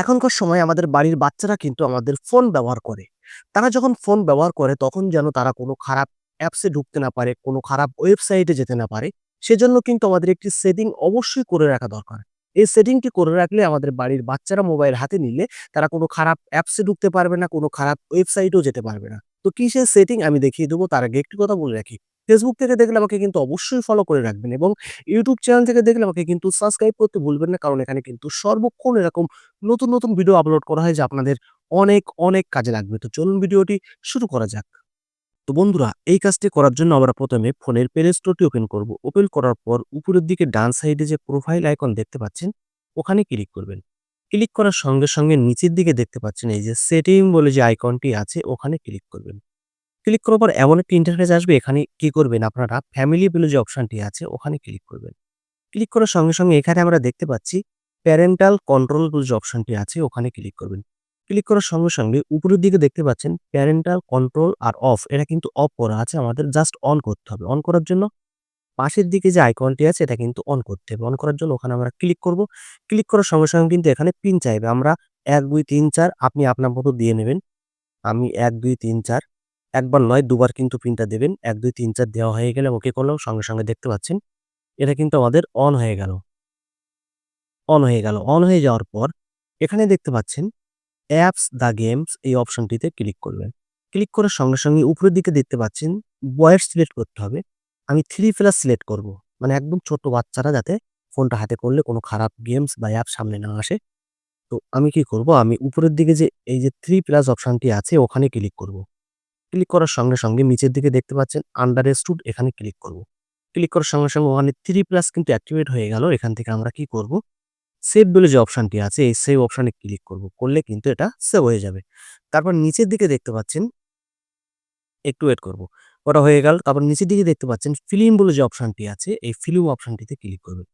এখনকার সময় আমাদের বাড়ির বাচ্চারা কিন্তু আমাদের ফোন ব্যবহার করে। তারা যখন ফোন ব্যবহার করে তখন যেন তারা কোনো খারাপ অ্যাপসে ঢুকতে না পারে, কোনো খারাপ ওয়েবসাইটে যেতে না পারে, সেজন্য কিন্তু আমাদের একটি সেটিং অবশ্যই করে রাখা দরকার। এই সেটিংটি করে রাখলে আমাদের বাড়ির বাচ্চারা মোবাইল হাতে নিলে তারা কোনো খারাপ অ্যাপসে ঢুকতে পারবে না, কোনো খারাপ ওয়েবসাইটেও যেতে পারবে না। তো কি সেই সেটিং আমি দেখিয়ে দেবো তার আগে একটি কথা বলে রাখি। ফেসবুক থেকে দেখলে আমাকে কিন্তু অবশ্যই ফলো করে রাখবেন এবং ইউটিউব চ্যানেল থেকে দেখলে আমাকে কিন্তু সাবস্ক্রাইব করতে ভুলবেন না। কারণ এখানে কিন্তু সর্বক্ষণ এরকম নতুন, নতুন ভিডিও আপলোড করা হয় যা আপনাদের অনেক, অনেক কাজে লাগবে। তো চলুন ভিডিওটি শুরু করা যাক। তো বন্ধুরা এই কাজটি করার জন্য আমরা প্রথমে ফোনের প্লে স্টোরটি ওপেন করব। ওপেন করার পর উপরের দিকে ডান সাইডে যে প্রোফাইল আইকন দেখতে পাচ্ছেন ওখানে ক্লিক করবেন। ক্লিক করার সঙ্গে, সঙ্গে নিচের দিকে দেখতে পাচ্ছেন এই যে সেটিং বলে যে আইকনটি আছে ওখানে ক্লিক করবেন। ক্লিক করার পর এমন একটি ইন্টারফেস আসবে এখানে কি করবেন আপনারা ফ্যামিলি বলে যে অপশনটি আছে ওখানে ক্লিক করবেন। ক্লিক করার সঙ্গে, সঙ্গে এখানে আমরা দেখতে পাচ্ছি প্যারেন্টাল কন্ট্রোল বলে যে অপশনটি আছে ওখানে ক্লিক করবেন। ক্লিক করার সঙ্গে, সঙ্গে উপরের দিকে দেখতে পাচ্ছেন প্যারেন্টাল কন্ট্রোল আর অফ এটা কিন্তু অফ করা আছে আমাদের জাস্ট অন করতে হবে। অন করার জন্য পাশের দিকে যে আইকনটি আছে এটা কিন্তু অন করতে হবে। অন করার জন্য ওখানে আমরা ক্লিক করব। ক্লিক করার সঙ্গে, সঙ্গে কিন্তু এখানে পিন চাইবে। আমরা ১, ২, ৩, ৪ আপনি আপনার মতো দিয়ে নেবেন। আমি ১, ২, ৩, ৪ একবার নয় দুবার কিন্তু পিনটা দেবেন। ১, ২, ৩, ৪ দেওয়া হয়ে গেলে ওকে করলাম। সঙ্গে, সঙ্গে দেখতে পাচ্ছেন এটা কিন্তু আমাদের অন হয়ে গেল। অন হয়ে গেল। অন হয়ে যাওয়ার পর এখানে দেখতে পাচ্ছেন অ্যাপস দ্য গেমস এই অপশনটিতে ক্লিক করবেন। ক্লিক করার সঙ্গে, সঙ্গে উপরের দিকে দেখতে পাচ্ছেন বয়স সিলেক্ট করতে হবে। আমি থ্রি প্লাস সিলেক্ট করব। মানে একদম ছোট বাচ্চারা যাতে ফোনটা হাতে করলে কোনো খারাপ গেমস বা অ্যাপ সামনে না আসে। তো আমি কি করব আমি উপরের দিকে যে এই যে থ্রি প্লাস অপশনটি আছে ওখানে ক্লিক করব। ক্লিক করার সঙ্গে, সঙ্গে নিচের দিকে দেখতে পাচ্ছেন আন্ডারস্টুড এখানে ক্লিক করব। ক্লিক করার সঙ্গে, সঙ্গে ওখানে থ্রি প্লাস কিন্তু অ্যাক্টিভেট হয়ে গেল। এখান থেকে আমরা কি করব সেভ বলে যে অপশানটি আছে এই সেভ অপশানে ক্লিক করব। করলে কিন্তু এটা সেভ হয়ে যাবে। তারপর নিচের দিকে দেখতে পাচ্ছেন একটু ওয়েট করব। ওটা হয়ে গেল। তারপর নিচের দিকে দেখতে পাচ্ছেন ফিল্ম বলে যে অপশনটি আছে এই ফিল্ম অপশনটিতে ক্লিক করবেন।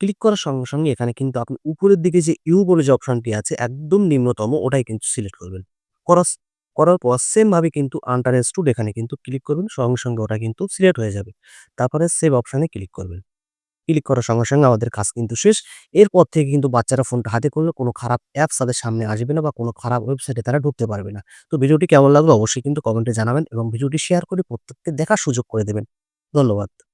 ক্লিক করার সঙ্গে, সঙ্গে এখানে কিন্তু আপনি উপরের দিকে যে ইউ বলে যে অপশানটি আছে একদম নিম্নতম ওটাই কিন্তু সিলেক্ট করবেন। করাস করার পর সেম ভাবে কিন্তু আন্ডারস্টুড এখানে কিন্তু ক্লিক করবেন। সঙ্গে, সঙ্গে ওটা কিন্তু সিলেক্ট হয়ে যাবে। তারপরে সেভ অপশনে ক্লিক করবেন। ক্লিক করার সঙ্গে, সঙ্গে আমাদের কাজ কিন্তু শেষ। এরপর থেকে কিন্তু বাচ্চারা ফোনটা হাতে করলে কোনো খারাপ অ্যাপস তাদের সামনে আসবে না বা কোনো খারাপ ওয়েবসাইটে তারা ঢুকতে পারবে না। তো ভিডিওটি কেমন লাগল অবশ্যই কিন্তু কমেন্টে জানাবেন এবং ভিডিওটি শেয়ার করে প্রত্যেককে দেখার সুযোগ করে দেবেন। ধন্যবাদ।